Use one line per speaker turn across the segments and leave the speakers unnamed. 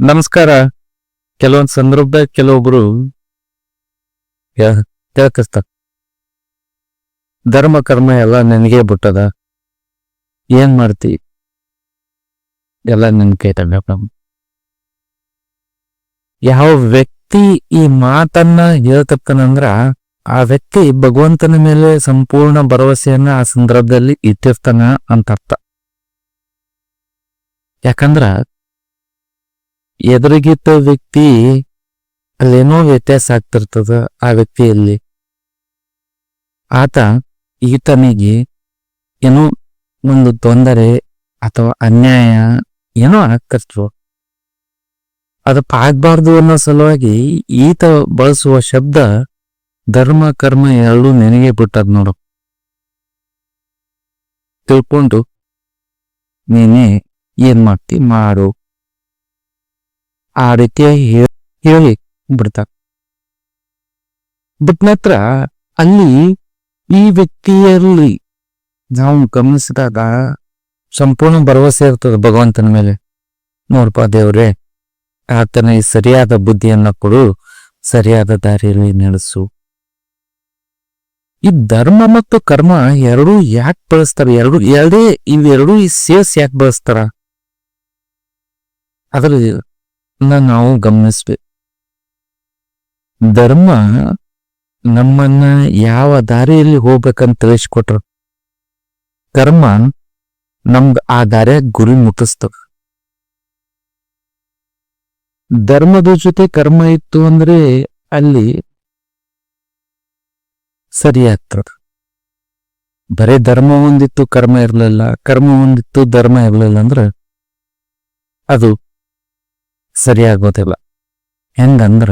ನಮಸ್ಕಾರ. ಕೆಲವೊಂದು ಸಂದರ್ಭದಾಗ ಕೆಲವೊಬ್ರು ತಿಳ್ಕಸ್ತಾರ. ಧರ್ಮ, ಕರ್ಮ ಎಲ್ಲ ನನಗೆ ಬಿಟ್ಟದ. ಏನ್ ಮಾಡ್ತಿ? ಎಲ್ಲ ನನ್ ಕೈ ಯಾವ ವ್ಯಕ್ತಿ ಈ ಮಾತನ್ನ ಹೇಳ್ತಕ್ಕನಂದ್ರ ಆ ವ್ಯಕ್ತಿ ಭಗವಂತನ ಮೇಲೆ ಸಂಪೂರ್ಣ ಭರವಸೆಯನ್ನ ಆ ಸಂದರ್ಭದಲ್ಲಿ ಇಟ್ಟಿರ್ತಾನ ಅಂತ ಅರ್ಥ. ಯಾಕಂದ್ರ ಎದುರಿಗಿದ್ದ ವ್ಯಕ್ತಿ ಅಲ್ಲೇನೋ ವ್ಯತ್ಯಾಸ ಆಗ್ತಿರ್ತದ ಆ ವ್ಯಕ್ತಿಯಲ್ಲಿ. ಆತ ಈತನಿಗೆ ಏನೋ ಒಂದು ತೊಂದರೆ ಅಥವಾ ಅನ್ಯಾಯ ಏನೋ ಆಗ್ತಿರ್ತವ ಅದ ಆಗ್ಬಾರ್ದು ಅನ್ನೋ ಸಲುವಾಗಿ ಈತ ಬಳಸುವ ಶಬ್ದ ಧರ್ಮ, ಕರ್ಮ ಎರಡೂ ನೆನಗೆ ಬಿಟ್ಟದ್ ನೋಡು. ತಿಳ್ಕೊಂಡು ನೀನೇ ಏನ್ ಮಾಡ್ತಿ? ಮಾಡು. ಆ ರೀತಿಯಾಗಿ ಹೇಳಿ ಬಿಡ್ತಾರೆ. ಬಿಟ್ಟ ನಂತರ ಅಲ್ಲಿ ಈ ವ್ಯಕ್ತಿಯಲ್ಲಿ ನಾವು ಗಮನಿಸಿದಾಗ ಸಂಪೂರ್ಣ ಭರವಸೆ ಇರ್ತದೆ ಭಗವಂತನ ಮೇಲೆ. ನೋಡಪ್ಪ ದೇವ್ರೆ, ಆತನ ಈ ಸರಿಯಾದ ಬುದ್ಧಿಯನ್ನ ಕೊಡು, ಸರಿಯಾದ ದಾರಿಯಲ್ಲಿ ನಡೆಸು. ಈ ಧರ್ಮ ಮತ್ತು ಕರ್ಮ ಎರಡೂ ಯಾಕೆ ಬಳಸ್ತಾರ? ಎರಡು, ಎರಡೇ, ಇವೆರಡೂ ಈ ಸೇಸ್ ಯಾಕೆ ಬಳಸ್ತಾರ? ಅದ್ರಲ್ಲಿ ನಾವು ಗಮನಿಸ್ಬೇಕು. ಧರ್ಮ ನಮ್ಮನ್ನ ಯಾವ ದಾರಿಯಲ್ಲಿ ಹೋಗ್ಬೇಕಂತ ತಿಳಿಸ್ಕೊಟ್ರು. ಕರ್ಮ ನಮ್ಗ ಆ ದಾರಿಯ ಗುರಿ ಮುಟ್ಟಿಸ್ತವ ಧರ್ಮದ ಜೊತೆ ಕರ್ಮ ಇತ್ತು ಅಂದ್ರೆ ಅಲ್ಲಿ ಸರಿ ಆಗ್ತದ. ಬರೇ ಧರ್ಮ ಒಂದಿತ್ತು ಕರ್ಮ ಇರಲಿಲ್ಲ, ಕರ್ಮ ಒಂದಿತ್ತು ಧರ್ಮ ಇರಲಿಲ್ಲ ಅಂದ್ರೆ ಅದು ಸರಿಯಾಗೋದಿಲ್ಲ. ಹೆಂಗಂದ್ರ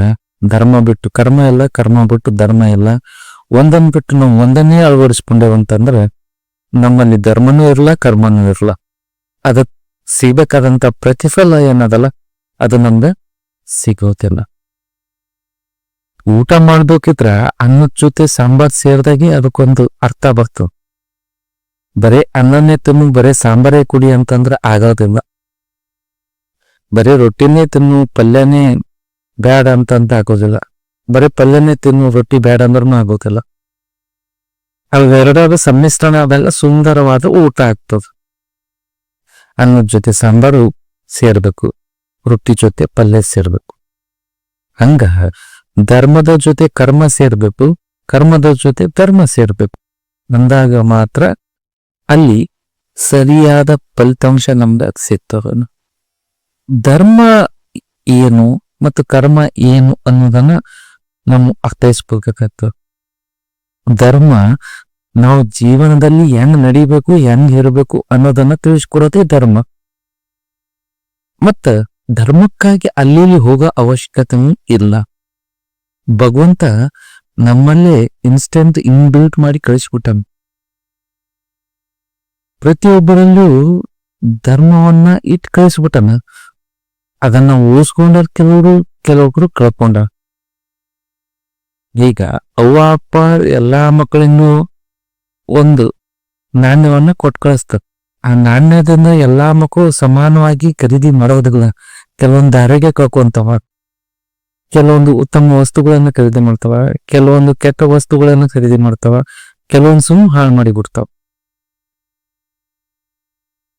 ಧರ್ಮ ಬಿಟ್ಟು ಕರ್ಮ ಇಲ್ಲ, ಕರ್ಮ ಬಿಟ್ಟು ಧರ್ಮ ಇಲ್ಲ. ಒಂದನ್ ಬಿಟ್ಟು ನಾವು ಒಂದನ್ನೇ ಅಳವಡಿಸ್ಕೊಂಡೇವಂತಂದ್ರ ನಮ್ಮಲ್ಲಿ ಧರ್ಮನೂ ಇರಲ್ಲ, ಕರ್ಮನೂ ಇರಲ್ಲ. ಅದ ಸಿಗ್ಬೇಕಾದಂತ ಪ್ರತಿಫಲ ಏನದಲ್ಲ, ಅದು ನಮ್ಗೆ ಸಿಗೋದಿಲ್ಲ. ಊಟ ಮಾಡ್ಬೇಕಿದ್ರ ಅನ್ನದ ಜೊತೆ ಸಾಂಬಾರ್ ಸೇರಿದಾಗೆ ಅದಕ್ಕೊಂದು ಅರ್ಥ ಬರ್ತು. ಬರೇ ಅನ್ನನೇ ತಿನ್ನು, ಬರೇ ಸಾಂಬಾರೇ ಕುಡಿ ಅಂತಂದ್ರ ಆಗೋದಿಲ್ಲ. ಬರೀ ರೊಟ್ಟಿನೇ ತಿನ್ನು, ಪಲ್ಯನೇ ಬ್ಯಾಡ ಅಂತಂತ ಹಾಕೋದಿಲ್ಲ. ಬರೀ ಪಲ್ಯನೇ ತಿನ್ನು, ರೊಟ್ಟಿ ಬ್ಯಾಡ ಅಂದ್ರೂ ಆಗೋದಿಲ್ಲ. ಅವೆರಡರ ಸಮ್ಮಿಶ್ರಣ ಆದಾಗ ಸುಂದರವಾದ ಊಟ ಆಗ್ತದ. ಅನ್ನದ ಜೊತೆ ಸಾಂಬಾರು ಸೇರ್ಬೇಕು, ರೊಟ್ಟಿ ಜೊತೆ ಪಲ್ಯ ಸೇರ್ಬೇಕು. ಹಂಗ ಧರ್ಮದ ಜೊತೆ ಕರ್ಮ ಸೇರ್ಬೇಕು, ಕರ್ಮದ ಜೊತೆ ಧರ್ಮ ಸೇರ್ಬೇಕು. ಅಂದಾಗ ಮಾತ್ರ ಅಲ್ಲಿ ಸರಿಯಾದ ಫಲಿತಾಂಶ ನಮ್ದಾಗ ಸಿಗ್ತದ ಧರ್ಮ ಏನು ಮತ್ತು ಕರ್ಮ ಏನು ಅನ್ನೋದನ್ನ ನಾವು ಅರ್ಥೈಸ್ಬೇಕಾಗತ್ತ ಧರ್ಮ ನಾವು ಜೀವನದಲ್ಲಿ ಹೆಂಗ್ ನಡಿಬೇಕು, ಹೆಂಗ್ ಇರಬೇಕು ಅನ್ನೋದನ್ನ ತಿಳಿಸ್ಕೊಡೋದೇ ಧರ್ಮ. ಮತ್ತ ಧರ್ಮಕ್ಕಾಗಿ ಅಲ್ಲಿ ಹೋಗೋ ಅವಶ್ಯಕತೆನೂ ಇಲ್ಲ. ಭಗವಂತ ನಮ್ಮಲ್ಲೇ ಇನ್ಸ್ಟೆಂಟ್ ಇನ್ಬಿಲ್ಟ್ ಮಾಡಿ ಕಳಿಸ್ಬಿಟ್ಟ ಪ್ರತಿಯೊಬ್ಬರಲ್ಲೂ ಧರ್ಮವನ್ನ ಇಟ್ ಕಳಿಸ್ಬಿಟ್ಟನ. ಅದನ್ನ ಉಳಿಸ್ಕೊಂಡಾರ ಕೆಲವರು, ಕೆಲವೊಬ್ರು ಕಳ್ಕೊಂಡ ಈಗ ಅವ್ವ, ಅಪ್ಪ ಎಲ್ಲಾ ಮಕ್ಕಳಿಗೂ ಒಂದು ನಾಣ್ಯವನ್ನ ಕೊಟ್ಟು ಕಳಿಸ್ತಾರ. ಆ ನಾಣ್ಯದಿಂದ ಎಲ್ಲಾ ಮಕ್ಕಳು ಸಮಾನವಾಗಿ ಖರೀದಿ ಮಾಡೋದಿಲ್ಲ ಕೆಲವೊಂದು ಆರೋಗ್ಯ ಕಳ್ಕೊಂತವ, ಕೆಲವೊಂದು ಉತ್ತಮ ವಸ್ತುಗಳನ್ನ ಖರೀದಿ ಮಾಡ್ತಾವ, ಕೆಲವೊಂದು ಕೆಟ್ಟ ವಸ್ತುಗಳನ್ನ ಖರೀದಿ ಮಾಡ್ತಾವ, ಕೆಲವೊಂದು ಸುಮ್ಮ ಹಾಳು ಮಾಡಿ ಬಿಡ್ತಾವ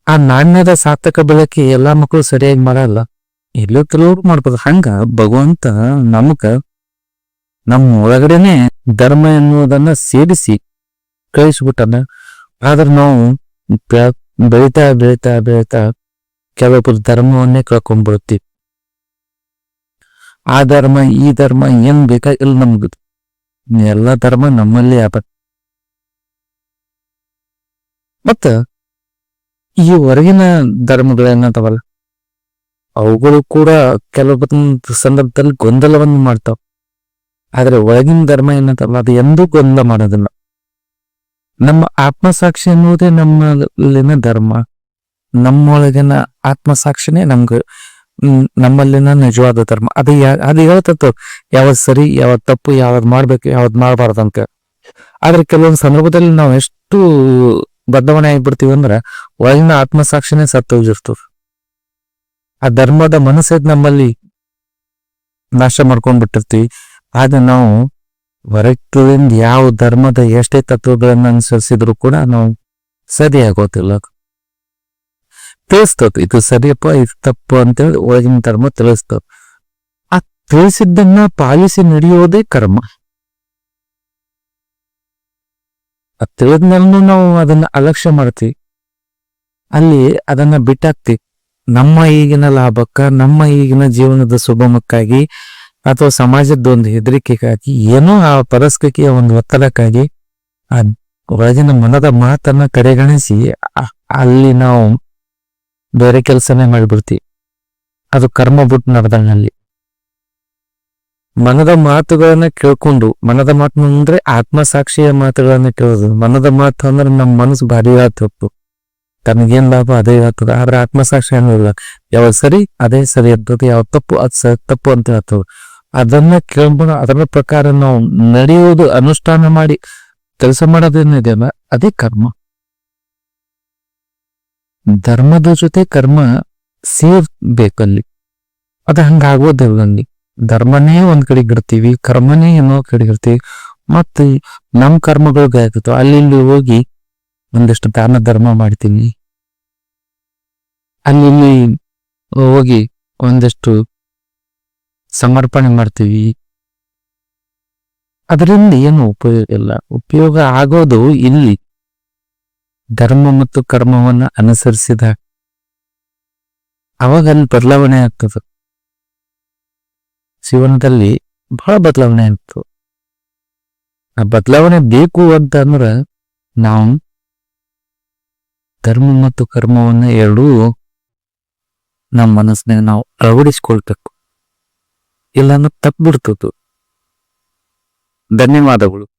ಆ ನಾಣ್ಯದ ಸಾರ್ಥಕ ಬೆಳಕಿ ಎಲ್ಲಾ ಮಕ್ಕಳು ಸರಿಯಾಗಿ ಮಾಡಲ್ಲ. ಎಲ್ಲೋ ಕೆಲವ್ರು ಮಾಡ್ಬೋದು. ಹಂಗ ಭಗವಂತ ನಮಗ ನಮ್ಮ ಒಳಗಡೆನೆ ಧರ್ಮ ಎನ್ನುವುದನ್ನ ಸೇರಿಸಿ ಕಳಿಸ್ಬಿಟ್ಟನ. ಆದ್ರೆ ನಾವು ಬೆಳಿತಾ ಬೆಳಿತಾ ಬೆಳಿತಾ ಕೆಲವೊಬ್ಬರು ಧರ್ಮವನ್ನೇ ಕಳ್ಕೊಂಡ್ಬಿಡುತ್ತೀವಿ ಆ ಧರ್ಮ, ಈ ಧರ್ಮ ಏನ್ ಬೇಕಾಗಿಲ್ಲ ನಮ್ಗ. ಎಲ್ಲ ಧರ್ಮ ನಮ್ಮಲ್ಲಿ ಆಪ ಮತ್ತ ಈ ಹೊರಗಿನ ಧರ್ಮಗಳೇನಂತವಲ್ಲ ಅವುಗಳು ಕೂಡ ಕೆಲವೊಂದು ಸಂದರ್ಭದಲ್ಲಿ ಗೊಂದಲವನ್ನು ಮಾಡ್ತಾವ. ಆದ್ರೆ ಒಳಗಿನ ಧರ್ಮ ಏನಂತಲ್ಲ, ಅದು ಎಂದೂ ಗೊಂದಲ ಮಾಡೋದಿಲ್ಲ. ನಮ್ಮ ಆತ್ಮಸಾಕ್ಷಿ ಅನ್ನುವುದೇ ನಮ್ಮಲ್ಲಿನ ಧರ್ಮ. ನಮ್ಮೊಳಗಿನ ಆತ್ಮಸಾಕ್ಷಿನೇ ನಮ್ಗೆ ನಮ್ಮಲ್ಲಿನ ನಿಜವಾದ ಧರ್ಮ. ಅದು ಅದು ಹೇಳ್ತತ್ತು, ಯಾವ್ದು ಸರಿ, ಯಾವ್ದು ತಪ್ಪು, ಯಾವ್ದು ಮಾಡ್ಬೇಕು, ಯಾವ್ದ್ ಮಾಡಬಾರ್ದು ಅಂತ. ಆದ್ರೆ ಕೆಲವೊಂದು ಸಂದರ್ಭದಲ್ಲಿ ನಾವು ಎಷ್ಟು ಬದಲಾವಣೆ ಆಗ್ಬಿಡ್ತೀವಿ ಅಂದ್ರೆ, ಒಳಗಿನ ಆತ್ಮಸಾಕ್ಷಿನೇ ಸತ್ತೋಗಿರ್ತದ ಆ ಧರ್ಮದ ಮನಸ್ಸದ್ ನಮ್ಮಲ್ಲಿ ನಾಶ ಮಾಡ್ಕೊಂಡ್ಬಿಟ್ಟಿರ್ತೀವಿ. ಆದ್ರೆ ನಾವು ಹೊರಗಿಂದ ಯಾವ ಧರ್ಮದ ಎಷ್ಟೇ ತತ್ವಗಳನ್ನ ಅನುಸರಿಸಿದ್ರು ಕೂಡ ನಾವು ಸರಿ ಆಗೋತಿಲ್ಲ ತಿಳಿಸ್ತದ, ಇದು ಸರಿಯಪ್ಪ, ಇದು ತಪ್ಪು ಅಂತೇಳಿ ಒಳಗಿನ ಧರ್ಮ ತಿಳಿಸ್ತದ. ಆ ತಿಳಿಸಿದ್ದನ್ನ ಪಾಲಿಸಿ ನಡೆಯೋದೇ ಕರ್ಮ. ಆ ತಿಳಿದ್ಮೇಲೂ ನಾವು ಅದನ್ನ ಅಲಕ್ಷ್ಯ ಮಾಡ್ತೀವಿ. ಅಲ್ಲಿ ಅದನ್ನ ಬಿಟ್ಟಾಕ್ತಿವಿ. ನಮ್ಮ ಈಗಿನ ಲಾಭಕ್ಕ, ನಮ್ಮ ಈಗಿನ ಜೀವನದ ಸುಗಮಕ್ಕಾಗಿ ಅಥವಾ ಸಮಾಜದ ಒಂದು ಹೆದರಿಕೆಗಾಗಿ, ಏನೋ ಆ ಪರಸ್ಕೃತಿಯ ಒಂದು ಒತ್ತಡಕ್ಕಾಗಿ, ಆ ಒಳಗಿನ ಮನದ ಮಾತನ್ನ ಕಡೆಗಣಿಸಿ ಅಲ್ಲಿ ನಾವು ಬೇರೆ ಕೆಲಸನೇ ಮಾಡಿಬಿಡ್ತೀವಿ. ಅದು ಕರ್ಮ ಬಿಟ್ಟು ನಡೆದಲ್ಲಿ ಮನದ ಮಾತುಗಳನ್ನ ಕೇಳ್ಕೊಂಡು, ಮನದ ಮಾತು ಅಂದ್ರೆ ಆತ್ಮಸಾಕ್ಷಿಯ ಮಾತುಗಳನ್ನ ಕೇಳೋದು. ಮನದ ಮಾತು ಅಂದ್ರೆ ನಮ್ಮ ಮನಸ್ಸು ಭಾರಿ ತಪ್ಪು. ತನಗೇನ್ ಲಾಭ, ಅದೇ ಹೇಳ್ತದ. ಆದ್ರೆ ಆತ್ಮಸಾಕ್ಷಿ ಅನ್ನೋದಿಲ್ಲ ಯಾವ ಸರಿ? ಅದೇ ಸರಿ ಇರ್ತದೆ ಯಾವ ತಪ್ಪು, ಅದ್ ತಪ್ಪು ಅಂತ ಹೇಳ್ತದೆ ಅದನ್ನ ಕೇಳ್ಬೋದು ಅದರ ಪ್ರಕಾರ ನಾವು ನಡೆಯುವುದು ಅನುಷ್ಠಾನ ಮಾಡಿ ಕೆಲಸ ಮಾಡೋದೇನಿದೆಯಲ್ಲ ಅದೇ ಕರ್ಮ. ಧರ್ಮದ ಜೊತೆ ಕರ್ಮ ಸೇರ್ಬೇಕಲ್ಲಿ. ಅದು ಹಂಗಾಗೋದಿಲ್ಲ ಅಲ್ಲಿ. ಧರ್ಮನೇ ಒಂದ್ ಕಡೆ ಇಡ್ತೀವಿ ಕರ್ಮನೇ ಏನೋ ಕಡೆ ಇಡ್ತೀವಿ. ಮತ್ತೆ ನಮ್ ಕರ್ಮಗಳು ಆಗ್ತಾವ ಅಲ್ಲಿ ಇಲ್ಲಿ ಹೋಗಿ ಒಂದಿಷ್ಟು ದಾನ ಧರ್ಮ ಮಾಡ್ತೀನಿ. ಅಲ್ಲಿ ಹೋಗಿ ಒಂದಿಷ್ಟು ಸಮರ್ಪಣೆ ಮಾಡ್ತೀವಿ. ಅದರಿಂದ ಏನು ಉಪಯೋಗ ಇಲ್ಲ, ಉಪಯೋಗ ಆಗೋದು ಇಲ್ಲಿ. ಧರ್ಮ ಮತ್ತು ಕರ್ಮವನ್ನು ಅನುಸರಿಸಿದ ಅವಾಗ ಅಲ್ಲಿ ಬದಲಾವಣೆ ಆಗ್ತದೆ. ಜೀವನದಲ್ಲಿ ಬಹಳ ಬದಲಾವಣೆ ಆಗ್ತದೆ. ಆ ಬದಲಾವಣೆ ಬೇಕು ಅಂತ ನಾವು ಧರ್ಮ ಮತ್ತು ಕರ್ಮವನ್ನ ಎರಡೂ ನಮ್ಮ ಮನಸ್ಸಿನ ನಾವು ಅಳವಡಿಸ್ಕೊಳ್ಬೇಕು. ಇಲ್ಲಾಂದ್ರೆ ತಪ್ಪಿಬಿಡ್ತದ್ದು ಧನ್ಯವಾದಗಳು.